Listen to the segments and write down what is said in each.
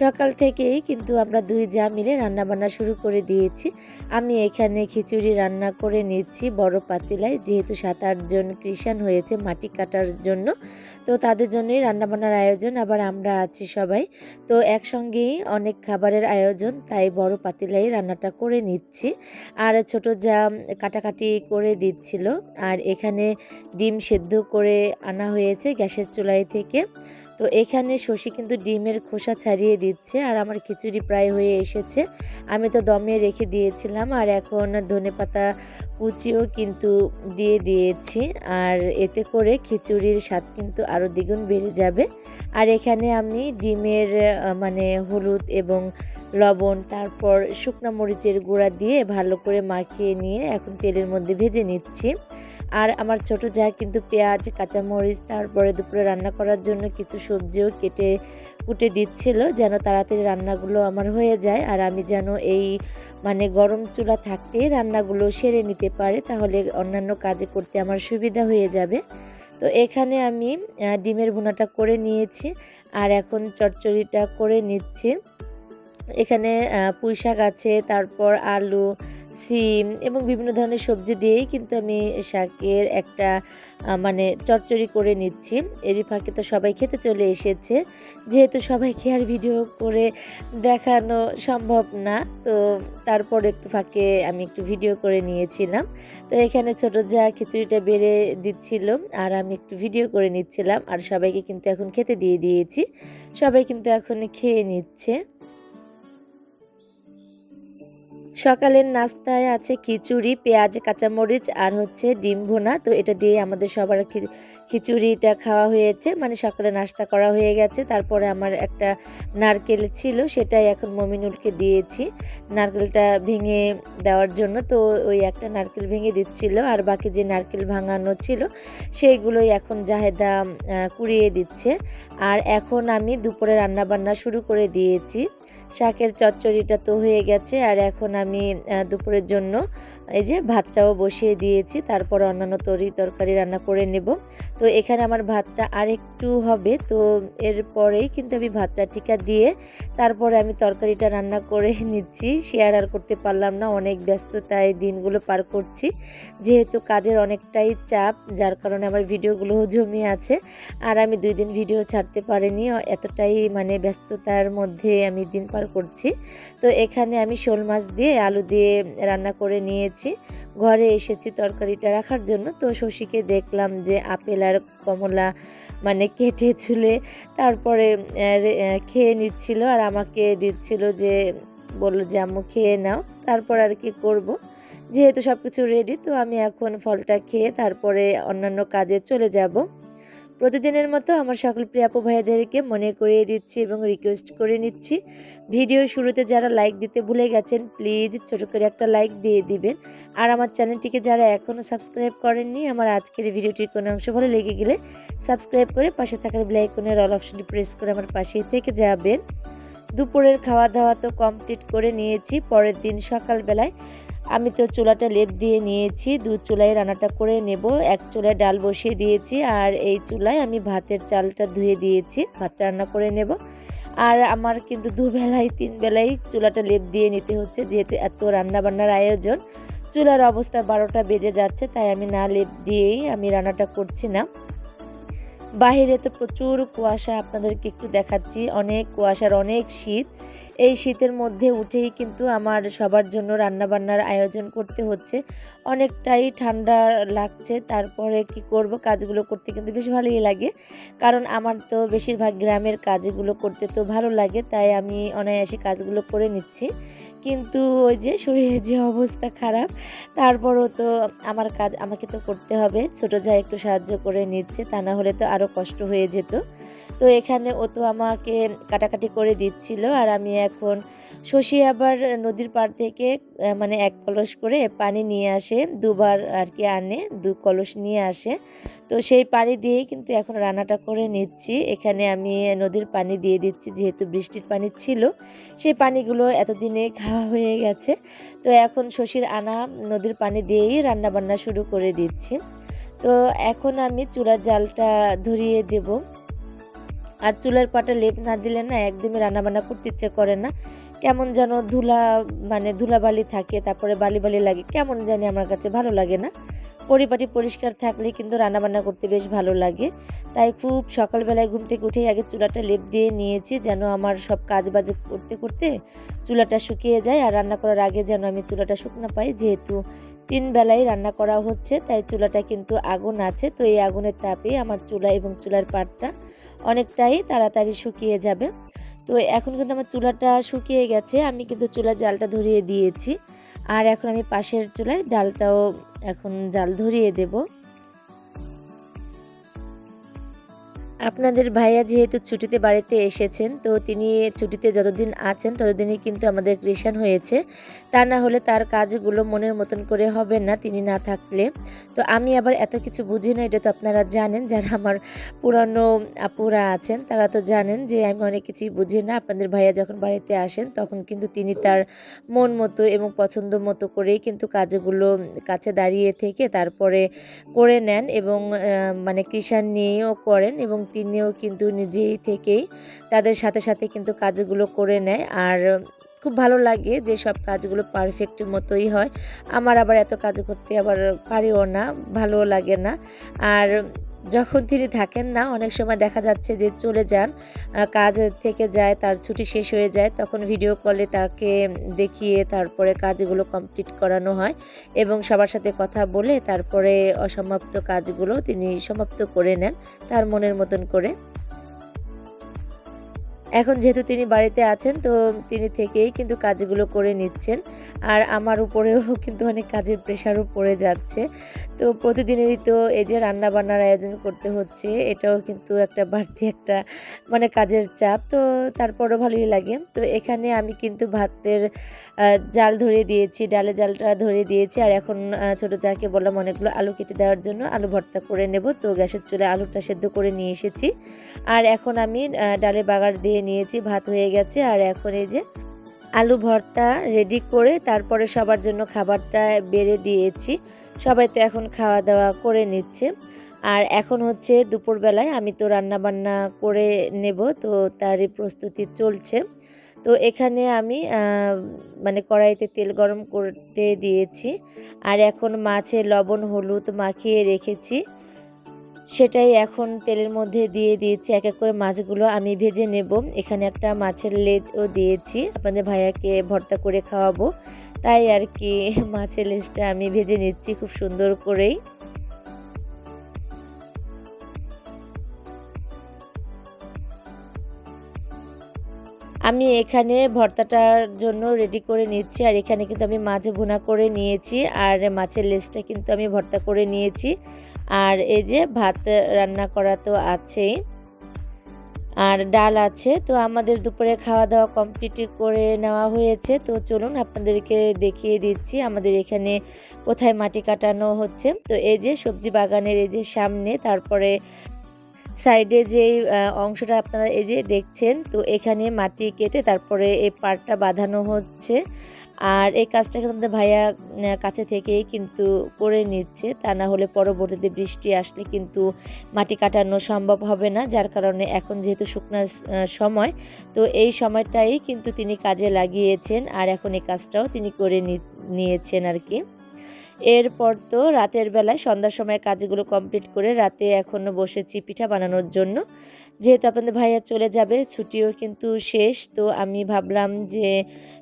সকাল থেকেই কিন্তু আমরা দুই যা মিলে রান্না বান্না শুরু করে দিয়েছি। আমি এখানে খিচুড়ি রান্না করে নিচ্ছি বড় পাতিলায়, যেহেতু সাত আটজন কৃষাণ হয়েছে মাটি কাটার জন্য, তো তাদের জন্যই রান্নাবান্নার আয়োজন আবার আমরা আছি সবাই। তো একসঙ্গেই অনেক খাবারের আয়োজন, তাই বড় পাতিলাই রান্নাটা করে নিচ্ছি। আর ছোট যা কাটাকাটি করে দিচ্ছিল, আর এখানে ডিম সেদ্ধ করে আনা হয়েছে গ্যাসের চুলাই থেকে। তো এখানে শশী কিন্তু ডিমের খোসা ছাড়িয়ে দিচ্ছে আর আমার খিচুড়ি প্রায় হয়ে এসেছে। আমি তো দমে রেখে দিয়েছিলাম আর এখন ধনেপাতা কুচিও কিন্তু দিয়ে দিয়েছি আর এতে করে খিচুড়ির স্বাদ কিন্তু আরও দ্বিগুণ বেড়ে যাবে। আর এখানে আমি ডিমের মানে হলুদ এবং লবণ, তারপর শুকনো মরিচের গুঁড়া দিয়ে ভালো করে মাখিয়ে নিয়ে এখন তেলের মধ্যে ভেজে নিচ্ছি। আর আমার ছোট যা কিন্তু পেঁয়াজ, কাঁচামরিচ, তারপরে দুপুরে রান্না করার জন্য কিছু সবজিও কেটে কুটে দিচ্ছিল যেন তাড়াতাড়ি রান্নাগুলো আমার হয়ে যায়। আর আমি যেন এই মানে গরম চুলা থাকতেই রান্নাগুলো সেরে নিতে পারে, তাহলে অন্যান্য কাজে করতে আমার সুবিধা হয়ে যাবে। তো এখানে আমি ডিমের ভুনাটা করে নিয়েছি। আর এখন চচ্চড়িটা করে নিচ্ছি। এখানে পুঁই শাক আছে, তারপর আলু, সিম এবং বিভিন্ন ধরনের সবজি দিয়েই কিন্তু আমি শাকের একটা মানে চচ্চড়ি করে নিচ্ছি। এরই ফাঁকে তো সবাই খেতে চলে এসেছে। যেহেতু সবাইকে আর ভিডিও করে দেখানো সম্ভব না, তো তারপর একটু ফাঁকে আমি একটু ভিডিও করে নিয়েছিলাম। তো এখানে ছোট যা খিচুড়িটা বেড়ে দিচ্ছিল আর আমি একটু ভিডিও করে নিচ্ছিলাম। আর সবাইকে কিন্তু এখন খেতে দিয়ে দিয়েছি। সবাই কিন্তু এখন খেয়ে নিচ্ছে। সকালের নাস্তায় আছে খিচুড়ি, পেঁয়াজ, কাঁচামরিচ আর হচ্ছে ডিম ভোনা। তো এটা দিয়ে আমাদের সবার খিচুড়িটা খাওয়া হয়েছে। মানে সকালে নাস্তা করা হয়ে গেছে। তারপরে আমার একটা নারকেল ছিল, সেটাই এখন মমিনুলকে দিয়েছি। নারকেলটা ভেঙে দেওয়ার জন্য তো ওই একটা নারকেল ভেঙে দিচ্ছিল। আর বাকি যে নারকেল ভাঙানো ছিল, সেইগুলোই এখন জাহেদা কুড়িয়ে দিচ্ছে। আর এখন আমি দুপুরে রান্নাবান্না শুরু করে দিয়েছি। শাকের চচ্চড়িটা তো হয়ে গেছে। আর এখন আমি দুপুরের জন্য এই যে ভাতটাও বসিয়ে দিয়েছি, তারপর অন্যান্য তরি তরকারি রান্না করে নেব। তো এখানে আমার ভাতটা আর একটু হবে, তো এরপরেই কিন্তু আমি ভাতটা টিকা দিয়ে তারপরে আমি তরকারিটা রান্না করে নিচ্ছি। শেয়ার আর করতে পারলাম না, অনেক ব্যস্ততায় দিনগুলো পার করছি। যেহেতু কাজের অনেকটাই চাপ, যার কারণে আমার ভিডিওগুলো জমে আছে, আর আমি দুই দিন ভিডিও ছাড়তে পারিনি, এতটাই মানে ব্যস্ততার মধ্যে আমি দিন পার করছি। তো এখানে আমি শোল মাছ দিয়ে আলু দিয়ে রান্না করে নিয়েছি। ঘরে এসেছি তরকারিটা রাখার জন্য। তো শশীকে দেখলাম যে আপেল আর কমলা মানে কেটে ছুলে তারপরে খেয়ে নিচ্ছিল আর আমাকে দিচ্ছিল যে, বলল যে, আম্মু, খেয়ে নাও, তারপর আর কি করব? যেহেতু সব কিছু রেডি তো আমি এখন ফলটা খেয়ে তারপরে অন্যান্য কাজে চলে যাব। প্রতিদিনের মতো আমার সকল প্রিয় আপু ভাইয়াদেরকে মনে করিয়ে দিচ্ছি এবং রিকোয়েস্ট করে নিচ্ছি। ভিডিও শুরুতে যারা লাইক দিতে ভুলে গেছেন প্লিজ ছোট করে একটা লাইক দিয়ে দিবেন। আর আমার চ্যানেলটিকে যারা এখনও সাবস্ক্রাইব করেননি, আমার আজকের ভিডিওটির কোনো অংশ ভালো লেগে গেলে সাবস্ক্রাইব করে পাশে থাকার বেলাইকনের অল অপশনটি প্রেস করে আমার পাশেই থেকে যাবেন। দুপুরের খাওয়া দাওয়া তো কমপ্লিট করে নিয়েছি। পরের দিন সকালবেলায় আমি তো চুলাটা লেপ দিয়ে নিয়েছি, দু চুলায় রান্নাটা করে নেব। এক চুলায় ডাল বসিয়ে দিয়েছি আর এই চুলায় আমি ভাতের চালটা ধুয়ে দিয়েছি ভাতটা রান্না করে নেব। আর আমার কিন্তু দুবেলায় তিন বেলায় চুলাটা লেপ দিয়ে নিতে হচ্ছে, যেহেতু এত রান্না বান্নার আয়োজন। চুলার অবস্থা বারোটা বেজে যাচ্ছে, তাই আমি না লেপ দিয়েই আমি রান্নাটা করছি না। বাইরে তো প্রচুর কুয়াশা আপনাদেরকে একটু দেখাচ্ছি, অনেক কুয়াশার অনেক শীত। এই শীতের মধ্যে উঠেই কিন্তু আমার সবার জন্য রান্না বান্নার আয়োজন করতে হচ্ছে। অনেকটাই ঠান্ডা লাগছে, তারপরে কি করব, কাজগুলো করতে কিন্তু বেশ ভালোই লাগে। কারণ আমার তো বেশিরভাগ গ্রামের কাজগুলো করতে তো ভালো লাগে, তাই আমি অনায়াসে কাজগুলো করে নিচ্ছি। কিন্তু ওই যে শরীরের যে অবস্থা খারাপ, তারপরও তো আমার কাজ আমাকে তো করতে হবে। ছোট যা একটু সাহায্য করে নিচ্ছে, তা না হলে তো আরও কষ্ট হয়ে যেত। তো এখানে ও তো আমাকে কাটাকাটি করে দিচ্ছিল। আর আমি এখন শশী আবার নদীর পাড় থেকে মানে এক কলস করে পানি নিয়ে আসে, দুবার আর কি আনে, দু কলস নিয়ে আসে। তো সেই পানি দিয়েই কিন্তু এখন রান্নাটা করে নিচ্ছি। এখানে আমি নদীর পানি দিয়ে দিচ্ছি, যেহেতু বৃষ্টির পানি ছিল, সেই পানিগুলো এতদিনে খাওয়া হয়ে গেছে। তো এখন শশীর আনা নদীর পানি দিয়েই রান্না বান্না শুরু করে দিচ্ছি। তো এখন আমি চুলার জালটা ধরিয়ে দেব। আর চুলার পাটা লেপ না দিলে না একদমই রান্নাবান্না করতে ইচ্ছে করে না। কেমন যেন ধুলা মানে ধুলাবালি থাকে, তারপরে বালি বালি লাগে, কেমন জানি আমার কাছে ভালো লাগে না। পরিপাটি পরিষ্কার থাকলে কিন্তু রান্নাবান্না করতে বেশ ভালো লাগে। তাই খুব সকালবেলায় ঘুম থেকে উঠেই আগে চুলাটা লেপ দিয়ে নিয়েছি, যেন আমার সব কাজ বাজে করতে করতে চুলাটা শুকিয়ে যায়। আর রান্না করার আগে যেন আমি চুলাটা শুকনো পাই, যেহেতু তিন বেলায় রান্না করা হচ্ছে, তাই চুলাটা কিন্তু আগুন আছে। তো এই আগুনের তাপে আমার চুলা এবং চুলার পাটটা অনেকটাই তাড়াতাড়ি শুকিয়ে যাবে। তো এখন কিন্তু আমার চুলাটা শুকিয়ে গেছে, আমি কিন্তু চুলার জালটা ধরিয়ে দিয়েছি। আর এখন আমি পাশের চুলায় ডালটাও এখন জাল ধরিয়ে দেবো। আপনাদের ভাইয়া যেহেতু ছুটিতে বাড়িতে এসেছেন, তো তিনি ছুটিতে যতদিন আছেন ততদিনই কিন্তু আমাদের ক্রিশান হয়েছে। তা না হলে তার কাজগুলো মনের মতন করে হবে না তিনি না থাকলে। তো আমি আবার এত কিছু বুঝি না, এটা তো আপনারা জানেন, যারা আমার পুরানো আপুরা আছেন তারা তো জানেন যে আমি অনেক কিছুই বুঝি না। আপনাদের ভাইয়া যখন বাড়িতে আসেন তখন কিন্তু তিনি তার মন মতো এবং পছন্দ মতো করেই কিন্তু কাজগুলো কাছে দাঁড়িয়ে থেকে তারপরে করে নেন এবং মানে কৃষাণ নিয়েও করেন এবং তিনিও কিন্তু নিজেই থেকেই তাদের সাথে সাথে কিন্তু কাজগুলো করে নেয়। আর খুব ভালো লাগে যে সব কাজগুলো পারফেক্ট মতোই হয়। আমার আবার এত কাজ করতে আবার পারিও না ভালো লাগে না। আর যখন তিনি থাকেন না, অনেক সময় দেখা যাচ্ছে যে চলে যান কাজ থেকে যায়, তার ছুটি শেষ হয়ে যায়, তখন ভিডিও কলে তাকে দেখিয়ে তারপরে কাজগুলো কমপ্লিট করানো হয় এবং সবার সাথে কথা বলে তারপরে অসমাপ্ত কাজগুলো তিনি সমাপ্ত করে নেন, তার মনের মতন করে। এখন যেহেতু তিনি বাড়িতে আছেন, তো তিনি থেকেই কিন্তু কাজগুলো করে নিচ্ছেন। আর আমার উপরেও কিন্তু অনেক কাজের প্রেশারও পড়ে যাচ্ছে। তো প্রতিদিনেরই তো এই যে রান্না বান্নার আয়োজন করতে হচ্ছে, এটাও কিন্তু একটা বাড়তি একটা মানে কাজের চাপ। তো তারপরও ভালোই লাগে। তো এখানে আমি কিন্তু ভাতের জাল ধরে দিয়েছি, ডালে জালটা ধরে দিয়েছি। আর এখন ছোট যাকে বললাম অনেকগুলো আলু কেটে দেওয়ার জন্য আলু ভর্তা করে নেব। তো গ্যাসের চুলে আলুটা সেদ্ধ করে নিয়ে এসেছি। আর এখন আমি ডালে বাগার দিয়ে নিয়েছি, ভাত হয়ে গেছে। আর এখন এই যে আলু ভর্তা রেডি করে তারপরে সবার জন্য খাবারটা বেড়ে দিয়েছি। সবাই তো এখন খাওয়া দাওয়া করে নিচ্ছে। আর এখন হচ্ছে দুপুরবেলায় আমি তো রান্না বান্না করে নেব, তো তারই প্রস্তুতি চলছে। তো এখানে আমি মানে কড়াইতে তেল গরম করতে দিয়েছি। আর এখন মাছে লবণ, হলুদ মাখিয়ে রেখেছি। সেটাই এখন তেলের মধ্যে দিয়ে দিয়েছি। এক এক করে মাছগুলো আমি ভেজে নেব। এখানে একটা মাছের লেজও দিয়েছি। আপনাদের ভাইয়াকে ভর্তা করে খাওয়াবো। তাই আর কি, মাছের লেজটা আমি ভেজে নিচ্ছি খুব সুন্দর করেই। আমি এখানে ভর্তাটার জন্য রেডি করে নিচ্ছি। আর এখানে কিন্তু আমি মাছ ভুনা করে নিয়েছি। আর মাছের লেজটা কিন্তু আমি ভর্তা করে নিয়েছি। আর এই যে ভাত রান্না করা তো আছেই, আর ডাল আছে, তো আমাদের দুপুরে খাওয়া দাওয়া কমপ্লিট করে নেওয়া হয়েছে। তো চলুন আপনাদেরকে দেখিয়ে দিচ্ছি আমাদের এখানে কোথায় মাটি কাটানো হচ্ছে। তো এই যে সবজি বাগানের এই যে সামনে, তারপরে সাইডে যে অংশটা আপনারা এই যে দেখছেন, তো এখানে মাটি কেটে তারপরে এই পাড়টা বাঁধানো হচ্ছে। আর এই কাজটা কিন্তু আমাদের ভাইয়া কাছে থেকেই কিন্তু করে নিচ্ছে। তা না হলে পরবর্তীতে বৃষ্টি আসলে কিন্তু মাটি কাটানো সম্ভব হবে না, যার কারণে এখন যেহেতু শুকনার সময়, তো এই সময়টাই কিন্তু তিনি কাজে লাগিয়েছেন। আর এখন এই কাজটাও তিনি করে নিয়েছেন আর কি। এরপর তো রাতের বেলায় সন্ধ্যার সময় কাজগুলো কমপ্লিট করে রাতে এখনও বসেছি পিঠা বানানোর জন্য। যেহেতু আপনাদের ভাইয়া চলে যাবে, ছুটিও কিন্তু শেষ, তো আমি ভাবলাম যে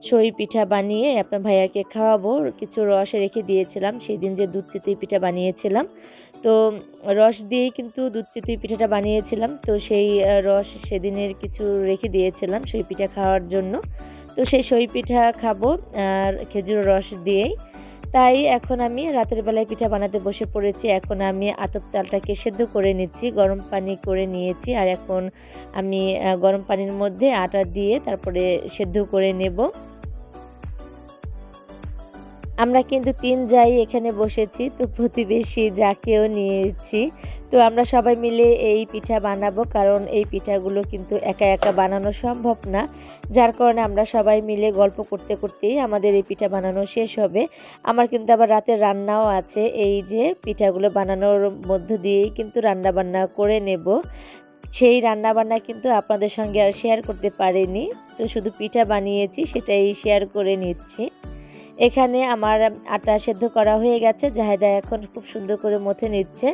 সই পিঠা বানিয়ে আপনার ভাইয়াকে খাওয়াবো। কিছু রস রেখে দিয়েছিলাম, সেই দিন যে দুধ চিতই পিঠা বানিয়েছিলাম। তো রস দিয়েই কিন্তু দুধ চিতই পিঠাটা বানিয়েছিলাম, তো সেই রস সেদিনের কিছু রেখে দিয়েছিলাম সই পিঠা খাওয়ার জন্য। তো সেই সই পিঠা খাব, আর খেজুর রস দিয়েই। তাই এখন আমি রাতের বেলায় পিঠা বানাতে বসে পড়েছি। এখন আমি আতপ চালটাকে সেদ্ধ করে নিচ্ছি, গরম পানি করে নিয়েছি আর এখন আমি গরম পানির মধ্যে আটা দিয়ে তারপরে সেদ্ধ করে নেব। আমরা কিন্তু তিন যাই এখানে বসেছি, তো প্রতিবেশী যাকেও নিয়েছি। তো আমরা সবাই মিলে এই পিঠা বানাবো, কারণ এই পিঠাগুলো কিন্তু একা একা বানানো সম্ভব না। যার কারণে আমরা সবাই মিলে গল্প করতে করতেই আমাদের এই পিঠা বানানো শেষ হবে। আমার কিন্তু আবার রাতের রান্নাও আছে, এই যে পিঠাগুলো বানানোর মধ্য দিয়েই কিন্তু রান্না বান্না করে নেব। সেই রান্না বান্না কিন্তু আপনাদের সঙ্গে আর শেয়ার করতে পারিনি, তো শুধু পিঠা বানিয়েছি, সেটাই শেয়ার করে নিচ্ছি। এখানে আমার আটা সেদ্ধ করা হয়ে গেছে। জাহেদা এখন খুব সুন্দর করে মথে নিচ্ছে।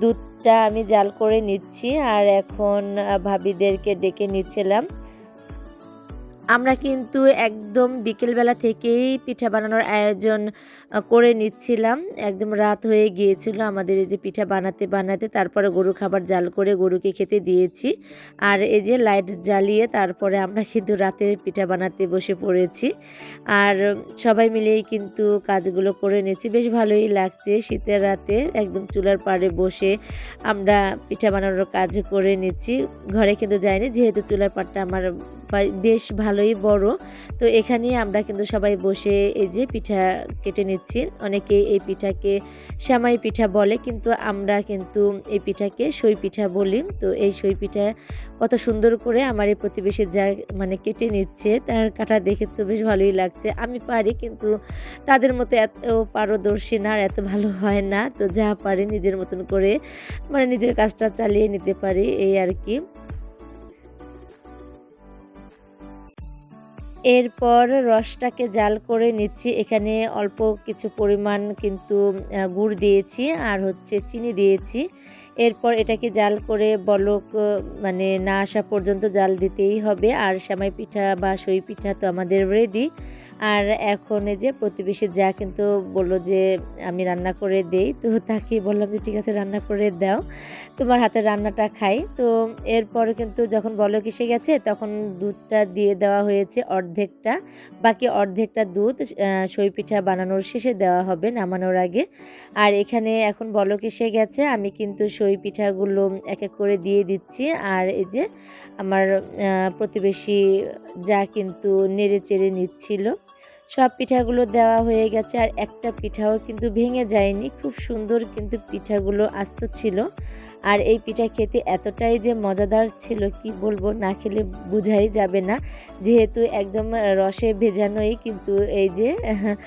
দুধটা আমি জাল করে নিচ্ছি আর এখন ভাবিদেরকে ডেকে নিচ্ছিলাম। আমরা কিন্তু একদম বিকেলবেলা থেকেই পিঠা বানানোর আয়োজন করে নিচ্ছিলাম। একদম রাত হয়ে গিয়েছিল আমাদের এই যে পিঠা বানাতে বানাতে, তারপরে গরু খাবার জাল করে গরুকে খেতে দিয়েছি। আর এই যে লাইট জ্বালিয়ে তারপরে আমরা কিন্তু রাতে পিঠা বানাতে বসে পড়েছি। আর সবাই মিলেই কিন্তু কাজগুলো করে নিচ্ছি বেশ ভালোই লাগছে শীতের রাতে একদম চুলার পাড়ে বসে আমরা পিঠা বানানোর কাজ করে নিচ্ছি। ঘরে কিন্তু যাইনি, যেহেতু চুলার পাড়টা আমার বেশ ভালোই বড়। তো এখানে আমরা কিন্তু সবাই বসে এই যে পিঠা কেটে নিচ্ছি। অনেকে এই পিঠাকে শ্যামাই পিঠা বলে, কিন্তু আমরা কিন্তু এই পিঠাকে সই পিঠা বলি। তো এই সই পিঠা কত সুন্দর করে আমার এই প্রতিবেশী যা মানে কেটে নিচ্ছে, তার কাটা দেখে তো বেশ ভালোই লাগছে। আমি পারি, কিন্তু তাদের মতো এত পারদর্শী না এত ভালো হয় না। তো যা পারি, নিজের মতন করে মানে নিজের কাজটা চালিয়ে নিতে পারি, এই আর কি। এরপর রসটাকে জাল করে নিচ্ছি। এখানে অল্প কিছু পরিমাণ কিন্তু গুড় দিয়েছি আর হচ্ছে চিনি দিয়েছি। এরপর এটাকে জাল করে বলক মানে না আসা পর্যন্ত জাল দিতেই হবে। আর সেমাই পিঠা বা সই পিঠা তো আমাদের রেডি আর এখন এই যে প্রতিবেশী যা কিন্তু বলল যে, আমি রান্না করে দেই। তো তাকে বললাম যে, ঠিক আছে, রান্না করে দাও। তোমার হাতে রান্নাটা খাই। তো এরপর কিন্তু যখন বলক এসে গেছে, তখন দুধটা দিয়ে দেওয়া হয়েছে অর্ধেকটা। বাকি অর্ধেকটা দুধ সই পিঠা বানানোর শেষে দেওয়া হবে নামানোর আগে। আর এখানে এখন বলক এসে গেছে, আমি কিন্তু সই পিঠাগুলো এক এক করে দিয়ে দিচ্ছি। আর এই যে আমার প্রতিবেশী যা কিন্তু নেড়ে চেড়ে নিচ্ছিল। সব পিঠাগুলো দেওয়া হয়ে গেছে আর একটা পিঠাও কিন্তু ভেঙে যায়নি। খুব সুন্দর কিন্তু পিঠাগুলো আস্ত ছিল। আর এই পিঠা খেতে এতটাই যে মজাদার ছিল, কি বলব, না খেলে বোঝাই যাবে না। যেহেতু একদম রসে ভেজানোই কিন্তু এই যে,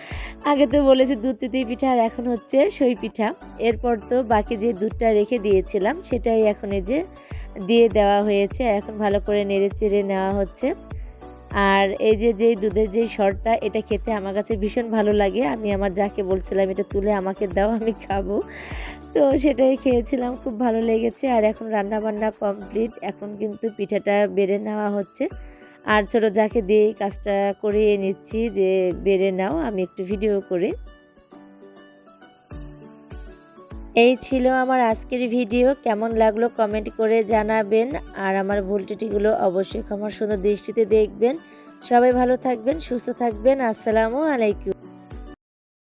আগে তো বলেছি দুধ চিতই পিঠা আর এখন হচ্ছে সই পিঠা। এরপর তো বাকি যে দুধটা রেখে দিয়েছিলাম, সেটাই এখন এই যে দিয়ে দেওয়া হয়েছে। এখন ভালো করে নেড়ে চেড়ে নেওয়া হচ্ছে। আর এই যে যেই দুধের যেই শরটা, এটা খেতে আমার কাছে ভীষণ ভালো লাগে। আমি আমার যাকে বলছিলাম, এটা তুলে আমাকে দাও, আমি খাব। তো সেটাই খেয়েছিলাম, খুব ভালো লেগেছে। আর এখন রান্না বান্না কমপ্লিট। এখন কিন্তু পিঠাটা বেড়ে নেওয়া হচ্ছে। আর ছোটো যাকে দিয়ে কাজটা করিয়ে নিচ্ছি যে বেড়ে নাও, আমি একটু ভিডিও করি এই ছিল আমার আজকের ভিডিও। কেমন লাগল কমেন্ট করে জানাবেন। আর আমার ভুল অবশ্যই ক্ষমার সুন্দর দৃষ্টিতে দেখবেন। সবাই ভালো থাকবেন, সুস্থ থাকবেন। আসসালামু আলাইকুম।